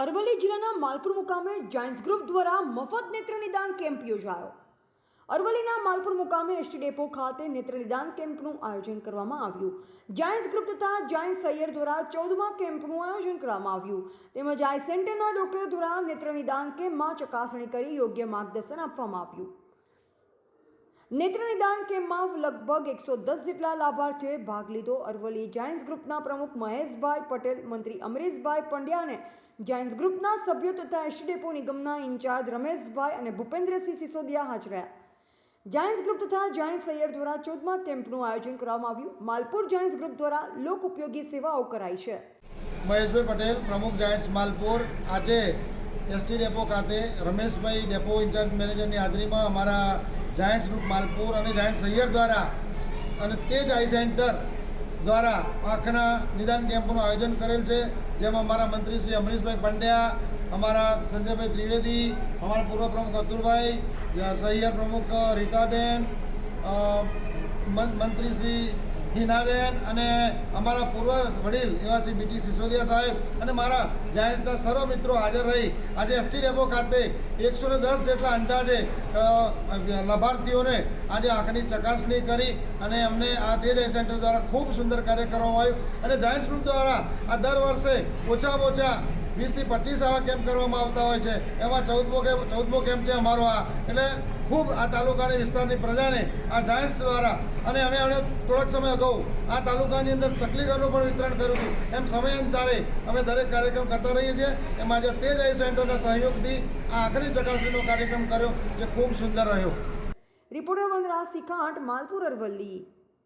અરવલ્લી જિલ્લાના માલપુર મુકામે Giants group દ્વારા મફત નેત્ર નિદાન કેમ્પ યોજાયો. અરવલ્લીના માલપુર મુકામે એસટી ડેપો ખાતે નેત્ર નિદાન કેમ્પનું આયોજન કરવામાં આવ્યું. જાયન્ટ્સ ગ્રુપ તથા જાયન્ટ સૈયર દ્વારા ચૌદમા કેમ્પનું આયોજન કરવામાં આવ્યું. તેમજ આઈ સેન્ટરના ડોક્ટર દ્વારા નેત્ર નિદાન કેમ્પમાં ચકાસણી કરી યોગ્ય માર્ગદર્શન આપવામાં આવ્યું. નેત્ર નિદાન કેમ્પમાં લગભગ એકસો દસ જેટલા લાભાર્થીઓએ ભાગ લીધો. અરવલ્લી જાયન્ટ્સ ગ્રુપના પ્રમુખ મહેશભાઈ પટેલ, મંત્રી અમરેશભાઈ પંડ્યા અને જાયન્ટ્સ ગ્રુપના સભ્યો તથા એસટી ડેપો નિગમના ઇન્ચાર્જ રમેશભાઈ અને ભૂપેન્દ્રસિંહ સિસોદિયા હાજર રહ્યા. જાયન્ટ્સ ગ્રુપ તથા જાયન્ટ સૈયર દ્વારા ચૌદમા કેમ્પનું આયોજન કરવામાં આવ્યું. માલપુર જાયન્ટ્સ ગ્રુપ દ્વારા લોક ઉપયોગી સેવાઓ કરાઈ છે. મહેશભાઈ પટેલ, પ્રમુખ જાયન્ટ્સ માલપુર. આજે એસટી ડેપો ખાતે રમેશભાઈ ડેપો ઇન્ચાર્જ મેનેજરની હાજરીમાં અમારા જાયન્ટ્સ ગ્રુપ માલપુર અને જાયન્ટ સૈયર દ્વારા અને તે જ આઈ સેન્ટર દ્વારા આંખના નિદાન કેમ્પનું આયોજન કરેલ છે. જેમાં અમારા મંત્રી શ્રી અમરીશભાઈ પંડ્યા, અમારા સંજયભાઈ ત્રિવેદી, અમારા પૂર્વ પ્રમુખ અતુલભાઈ સૈયર પ્રમુખ રીટાબેન મંત્રી શ્રી હિનાબેન અને અમારા પૂર્વ વડીલ એવા શ્રી બીટી સિસોદિયા સાહેબ અને મારા જાયન્ટના સર્વ મિત્રો હાજર રહી. આજે એસટી ડેપો ખાતે એકસો ને દસ જેટલા અંદાજે લાભાર્થીઓને આજે આંખની ચકાસણી કરી અને અમને આ તેજ આઈ સેન્ટર દ્વારા ખૂબ સુંદર કાર્ય કરવામાં આવ્યું. અને જાયન્ટ્સ ગ્રુપ દ્વારા આ દર વર્ષે ઓછામાં ઓછા વીસથી પચીસ આવા કેમ્પ કરવામાં આવતા હોય છે. એમાં ચૌદમો કેમ્પ ચૌદમો કેમ્પ છે અમારો આ. એટલે ખૂબ આ તાલુકાની વિસ્તારની પ્રજાને, આ જાયન્ટ્સ દ્વારા, અને અમે અમને થોડાક સમય અગાઉ આ તાલુકાની અંદર ચકલીઘરનું પણ વિતરણ કર્યું હતું. એમ સમયાંતરે અમે દરેક કાર્યક્રમ કરતા રહીએ છીએ. એમાં આજે તેજ આઈ સેન્ટરના સહયોગથી આ આખરી ચકાસણીનો કાર્યક્રમ કર્યો, જે ખૂબ સુંદર રહ્યો. રિપોર્ટર વનરાજ શિખાંટ, માલપુર અરવલ્લી.